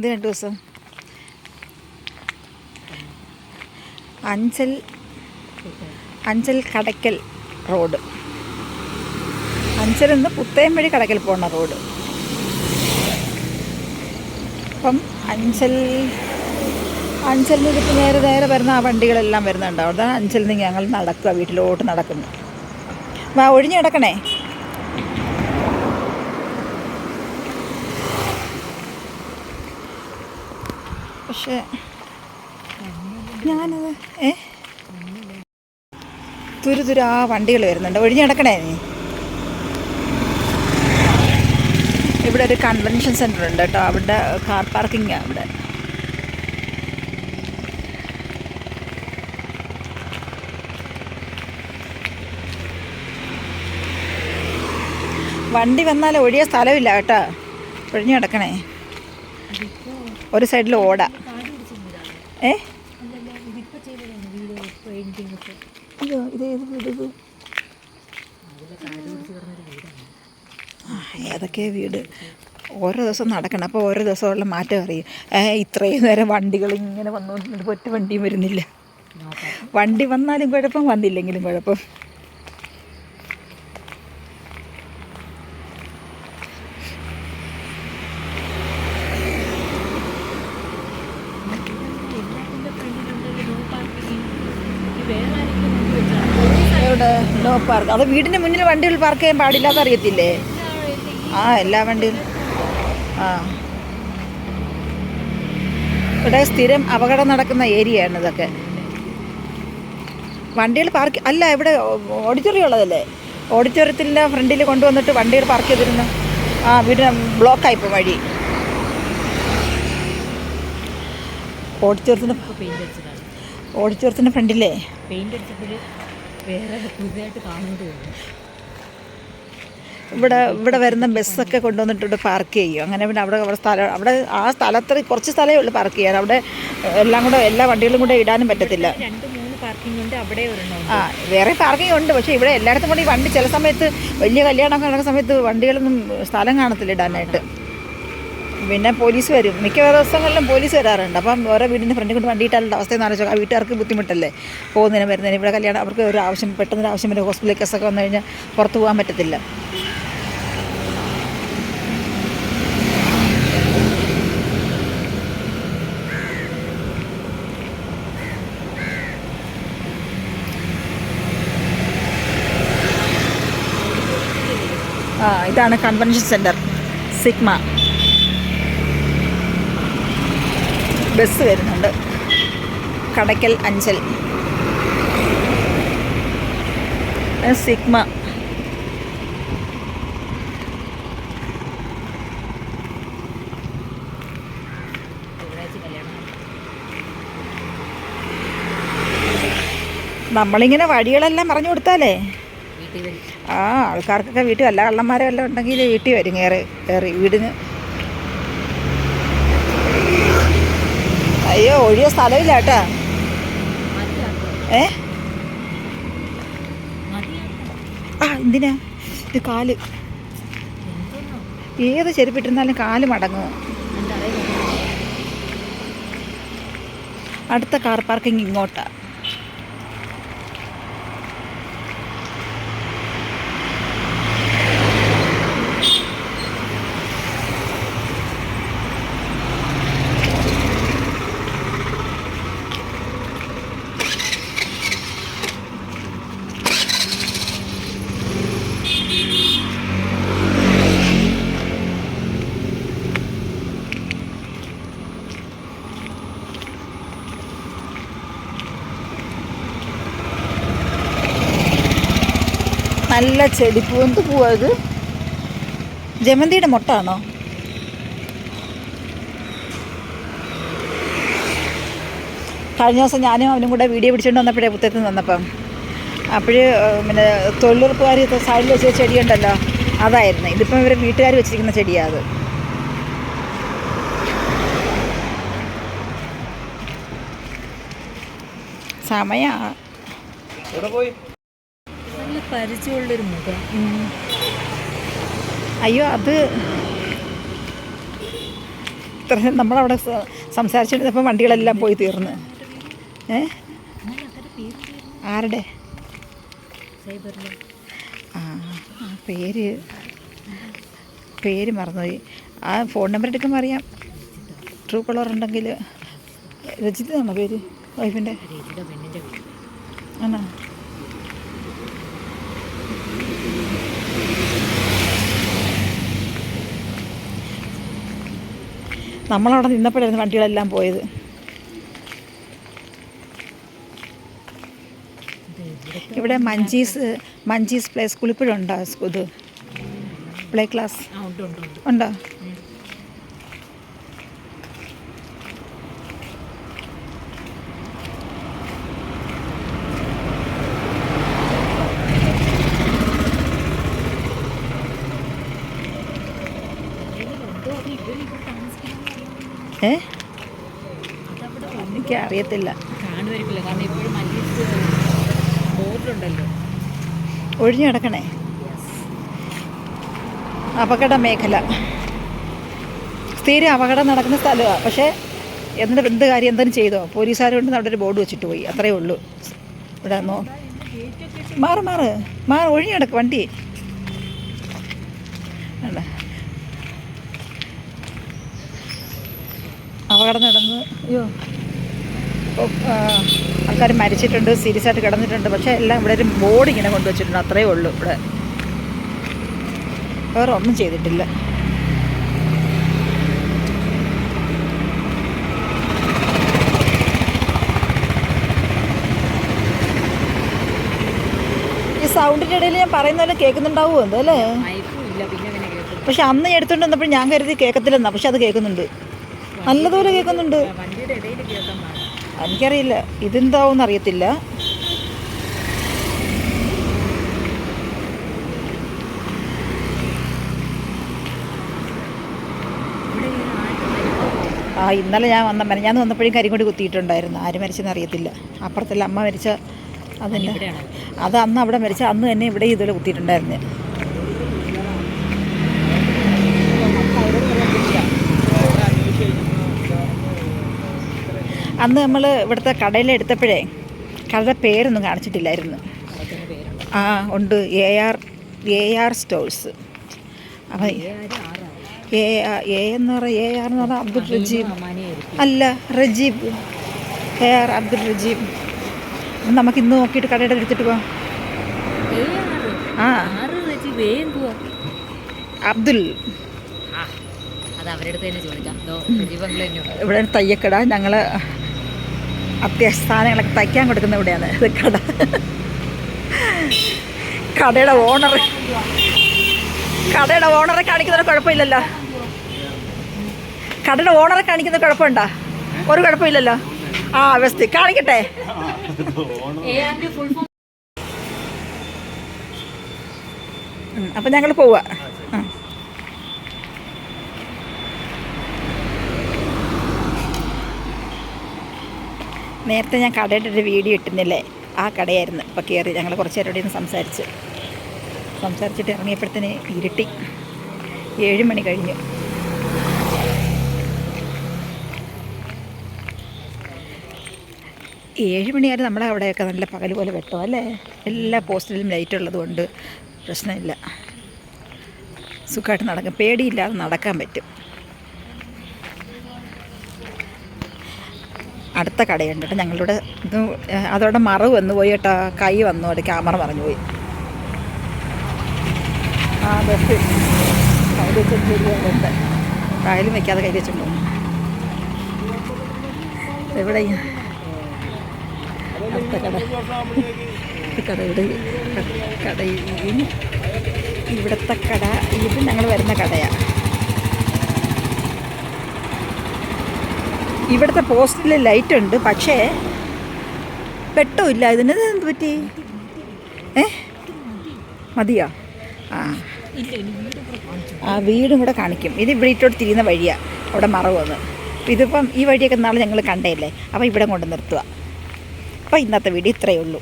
ഇത് രണ്ട് ദിവസം. അഞ്ചൽ അഞ്ചൽ കടയ്ക്കൽ റോഡ്. അഞ്ചലിൽ നിന്ന് പുത്തേം വഴി കടയ്ക്കൽ പോകുന്ന റോഡ്. അപ്പം അഞ്ചൽ അഞ്ചലിൽ നിന്ന് ഇതിപ്പോൾ നേരെ നേരെ വരുന്ന ആ വണ്ടികളെല്ലാം വരുന്നുണ്ട്. അവിടെ അഞ്ചലിൽ നിന്ന് ഞങ്ങൾ നടക്കുക വീട്ടിലോട്ട് നടക്കുന്നു. വാ ഒഴിഞ്ഞു കിടക്കണേ. പക്ഷേ ഞാനത് ഏ? തുരുതുരാ വണ്ടികൾ വരുന്നുണ്ട്. ഒഴിഞ്ഞു കിടക്കണേ നീ? ഇവിടെ ഒരു കൺവെൻഷൻ സെന്റർ ഉണ്ട് കേട്ടോ. അവിടെ കാർ പാർക്കിംഗ് അവിടെ. വണ്ടി വന്നാൽ ഒഴിയ സ്ഥലമില്ല കേട്ടോ. ഒഴിഞ്ഞു കിടക്കണേ. ഒരു സൈഡിൽ ഓട. ഏ? അയ്യോ ഇത് ഏത് വീട് ഇത്? ആ, ഏതൊക്കെ വീട്? ഓരോ ദിവസം നടക്കണം. അപ്പോൾ ഓരോ ദിവസമുള്ള മാറ്റം അറിയും. ഏ ഇത്രയും നേരം വണ്ടികൾ ഇങ്ങനെ വന്നുകൊണ്ടിരുന്നപ്പോൾ ഒറ്റ വണ്ടിയും വരുന്നില്ല. വണ്ടി വന്നാലും കുഴപ്പം വന്നില്ലെങ്കിലും കുഴപ്പം. എവിടെ? No park. അത് വീടിന്റെ മുന്നിൽ വണ്ടികൾ പാർക്ക് ചെയ്യാൻ പാടില്ലാതെ അറിയത്തില്ലേ? ആ എല്ലാ വണ്ടിയും. ആ. ഇവിടെ സ്ഥിരം അപകടം നടക്കുന്ന ഏരിയയാണ് ഇതൊക്കെ. വണ്ടികൾ പാർക്ക് അല്ല ഇവിടെ ഓഡിറ്റോറിയം ഉള്ളതല്ലേ? ഓഡിറ്റോറിയത്തിന്റെ ഫ്രണ്ടിൽ കൊണ്ടുവന്നിട്ട് വണ്ടികൾ പാർക്ക് ചെയ്തിരുന്നു ആ വീടിന് ബ്ലോക്കായി ബ്ലോക്കായിപ്പോൾ വഴി. ഓഡിറ്റോറിയത്തിന്റെ ഓഡിറ്റോറിയത്തിന്റെ ഫ്രണ്ടിലേ? പെയിന്റ് അടിച്ചപ്പോൾ വേറെ പുതിയതായിട്ട് കാണേണ്ടി വരും ഇവിടെ ഇവിടെ വരുന്ന ബസ്സൊക്കെ കൊണ്ടുവന്നിട്ട് ഇവിടെ പാർക്ക് ചെയ്യും. അങ്ങനെ പിന്നെ അവിടെ അവിടെ സ്ഥലം അവിടെ ആ സ്ഥലത്ത് കുറച്ച് സ്ഥലമേ ഉള്ളൂ പാർക്ക് ചെയ്യാൻ. അവിടെ എല്ലാം കൂടെ എല്ലാ വണ്ടികളും കൂടെ ഇടാനും പറ്റത്തില്ല. പാർക്കിംഗ് ഉണ്ട്. അവിടെ ആ വേറെ പാർക്കിംഗ് ഉണ്ട്. പക്ഷേ ഇവിടെ എല്ലായിടത്തും കൂടി വണ്ടി ചില സമയത്ത് വലിയ കല്യാണമൊക്കെ നടക്കുന്ന സമയത്ത് വണ്ടികളൊന്നും സ്ഥലം കാണത്തില്ല ഇടാനായിട്ട്. പിന്നെ പോലീസ് വരും. മിക്ക ദിവസങ്ങളിലും പോലീസ് വരാറുണ്ട്. അപ്പം ഓരോ വീടിന്റെ ഫ്രണ്ടിൽ കൊണ്ട് വണ്ടി അവസ്ഥയെന്ന് ആലോചിച്ചു ആ വീട്ടുകാർക്ക് ബുദ്ധിമുട്ടല്ലേ? പോകുന്നതിന് വരുന്നതിന് ഇവിടെ കല്യാണം അവർക്ക് ഒരു ആവശ്യം പെട്ടെന്നൊരു ആവശ്യം വരും. ഹോസ്പിറ്റലിൽ കേസൊക്കെ വന്നു കഴിഞ്ഞാൽ പുറത്ത് പോകാൻ പറ്റത്തില്ല. ഇതാണ് കൺവെൻഷൻ സെന്റർ സിഗ്മ. ബസ് വരുന്നുണ്ട്. കടയ്ക്കൽ അഞ്ചൽ. സിഗ്മ. നമ്മളിങ്ങനെ വഴികളെല്ലാം പറഞ്ഞു കൊടുത്താലേ? ആ ആൾക്കാർക്കൊക്കെ വീട്ടിൽ വല്ല കള്ളന്മാരെല്ലാം ഉണ്ടെങ്കിൽ വീട്ടിൽ വരും. കയറി കയറി വീടിന് അയ്യോ ഒഴിയ സ്ഥലമില്ല കേട്ടാ. ഏ ആ എന്തിനാ? ഇത് കാൽ. ഏത് ചെരുപ്പിട്ടിരുന്നാലും കാൽ മടങ്ങും. എന്റെ അറിയില്ല അടുത്ത കാർ പാർക്കിംഗ് ഇങ്ങോട്ടാ. നല്ല ചെടിപ്പൂ. എന്ത് പൂവാ ജമന്തിയുടെ മുട്ടാണോ? കഴിഞ്ഞ ദിവസം ഞാനും അവനും കൂടെ വീഡിയോ പിടിച്ചുകൊണ്ട് വന്നപ്പോഴേ പുത്തത്തിൽ വന്നപ്പം അപ്പോഴ് പിന്നെ തൊഴിലുറപ്പുകാർ സൈഡിൽ വെച്ച ചെടിയുണ്ടല്ലോ അതായിരുന്നു. ഇതിപ്പം ഇവർ വീട്ടുകാർ വെച്ചിരിക്കുന്ന ചെടിയാണ് അത്. സമയ. നല്ല പരിചയമുള്ളൊരു മുഖം. അയ്യോ അത് ഇത്ര നമ്മളവിടെ സംസാരിച്ചിരുന്നപ്പോൾ വണ്ടികളെല്ലാം പോയി തീർന്ന്. ഏ? ആരുടെ? ആ ആ പേര് പേര് മറന്നുപോയി. ആ ഫോൺ നമ്പർ എടുക്കുമ്പോൾ അറിയാം. ട്രൂ കളർ ഉണ്ടെങ്കിൽ രജിത ആണോ പേര്? വൈഫിന്റെ? ആണോ? നമ്മളവിടെ നിന്നപ്പോഴായിരുന്നു വണ്ടികളെല്ലാം പോയത്. ഇവിടെ മഞ്ചീസ് മഞ്ചീസ് പ്ലേ സ്കൂൾ ഇപ്പോഴും ഉണ്ടോ? ഇത് പ്ലേ ക്ലാസ്? ഉണ്ടോ അത് ഇവർ ഇവിടെ താമസിക്കുന്ന ഏ അതവിടെ എനിക്ക് അറിയത്തില്ല. കാണുമായിരിക്കില്ല കാരണം ഇപ്പോഴും മല്ലീസ് ബോർഡുണ്ടല്ലോ ഒഴിഞ്ഞു കിടക്കണേ. അപകട മേഖല. സ്ഥിരം അപകടം നടക്കുന്ന സ്ഥലമാണ് പക്ഷേ എന്നിട്ട് എന്ത് കാര്യം എന്തെങ്കിലും ചെയ്തോ? പോലീസുകാരുണ്ട് അവിടെ ഒരു ബോർഡ് വെച്ചിട്ട് പോയി. അത്രയേ ഉള്ളൂ. ഇവിടെ നോ മാറ് മാറ്. മാറ് ഒഴിഞ്ഞു കിടക്ക് വണ്ടി. വേണ്ട അപകടം നടന്ന് അയ്യോ. ആൾക്കാർ മരിച്ചിട്ടുണ്ട് സീരിയസ് ആയിട്ട് കിടന്നിട്ടുണ്ട്. പക്ഷേ എല്ലാം ഇവിടെ ഒരു ബോർഡ് ഇങ്ങനെ കൊണ്ടുവച്ചിട്ടുണ്ട്. അത്രയേ ഉള്ളൂ ഇവിടെ. വേറെ ഒന്നും ചെയ്തിട്ടില്ല. ഈ സൗണ്ടിന്റെ ഇടയിൽ ഞാൻ പറയുന്ന പോലെ കേൾക്കുന്നുണ്ടാവുമോ എന്തോ അല്ലേ? പക്ഷെ അന്ന് എടുത്തുകൊണ്ട് വന്നപ്പോൾ ഞാൻ കരുതി കേൾക്കത്തില്ലെന്നാ. പക്ഷെ അത് കേൾക്കുന്നുണ്ട്. നല്ലതുപോലെ കേൾക്കുന്നുണ്ട്. എനിക്കറിയില്ല. ഇതെന്താവും അറിയത്തില്ല. ആ ഇന്നലെ ഞാൻ വന്ന ഞാൻ വന്നപ്പോഴും കരിങ്കൊടി കുത്തിയിട്ടുണ്ടായിരുന്നു. ആര് മരിച്ചെന്ന് അറിയത്തില്ല. അപ്പുറത്തല്ല അമ്മ മരിച്ച അതിന്റെ അത് അന്ന് അവിടെ മരിച്ച അന്ന് തന്നെ ഇവിടെ ഇതുപോലെ കുത്തിയിട്ടുണ്ടായിരുന്നു. അന്ന് നമ്മൾ ഇവിടുത്തെ കടയിലെടുത്തപ്പോഴേ കടയുടെ പേരൊന്നും കാണിച്ചിട്ടില്ലായിരുന്നു. ആ ഉണ്ട്. A R A R stores അപ്പം എ എ എന്ന് പറയുക എ ആർ എന്ന് പറഞ്ഞാൽ അബ്ദുൾ റജീബ്. അല്ല Rajeeb. A R Abdul Rajeeb. നമുക്ക് ഇന്ന് നോക്കിയിട്ട് കടയുടെ എടുത്തിട്ട് പോവാം. ആ. അബ്ദുൽ ഇവിടെ തയ്യക്കട ഞങ്ങൾ അത്യാവശ്യ സാധനങ്ങളൊക്കെ തയ്ക്കാൻ കൊടുക്കുന്ന ഇവിടെയാണ്. ഇത് കട. കടയുടെ ഓണർ കടയുടെ ഓണറെ കാണിക്കുന്ന കുഴപ്പമില്ലല്ലോ. കടയുടെ ഓണറെ കാണിക്കുന്ന കുഴപ്പമുണ്ടോ? ഒരു കുഴപ്പമില്ലല്ലോ. ആ അവസ്ഥ കാണിക്കട്ടെ. അപ്പം ഞങ്ങൾ പോവുക നേരത്തെ ഞാൻ കടയുടെ ഒരു വീഡിയോ ഇട്ടുന്നില്ലേ ആ കടയായിരുന്നു. ഇപ്പോൾ കയറി ഞങ്ങൾ കുറച്ച് നേരം ഇവിടെ സംസാരിച്ച്. സംസാരിച്ചിട്ട് ഇറങ്ങിയപ്പോഴത്തേന് ഇരുട്ടി. ഏഴ് മണി കഴിഞ്ഞു. ഏഴ് മണിയായിരുന്നു നമ്മളെ അവിടെയൊക്കെ നല്ല പകൽ പോലെ വെട്ടോ അല്ലേ? എല്ലാ പോസ്റ്റിലും ലൈറ്റ് ഉള്ളതുകൊണ്ട് പ്രശ്നമില്ല. സുഖമായിട്ട് നടക്കും. പേടിയില്ലാതെ നടക്കാൻ പറ്റും. അടുത്ത കടയുണ്ട് ഞങ്ങളുടെ ഇത് അതോടെ മറവ് വന്നു പോയി കേട്ടോ. കൈ വന്നു അവിടെ ക്യാമറ മറഞ്ഞു പോയി. ആ ബസ് കൈ വെച്ചിട്ടുണ്ട് കായലും വെക്കാതെ കൈ വെച്ചിട്ടുണ്ടോ. എവിടെ അടുത്ത കട. കടയുടെ കടയിൽ ഇവിടുത്തെ കട ഇത് ഞങ്ങൾ വരുന്ന കടയാണ് ഇവിടുത്തെ പോസ്റ്റിൽ ലൈറ്റ് ഉണ്ട്. പക്ഷേ വെട്ടമില്ല ഇതിന് എന്ത് പറ്റി? ഏ? മതിയോ? ആ. ആ വീടും കൂടെ കാണിക്കും. ഇത് ഇവിടെ ഇട്ടോട്ട് തിരിയുന്ന വഴിയാണ് അവിടെ മറവ് വന്ന് ഇതിപ്പം ഈ വഴിയൊക്കെ നാളെ ഞങ്ങൾ കണ്ടേല്ലേ? അപ്പോൾ ഇവിടെ കൊണ്ട് നിർത്തുക അപ്പോൾ ഇന്നത്തെ വീഡിയോ ഇത്രയേ ഉള്ളൂ.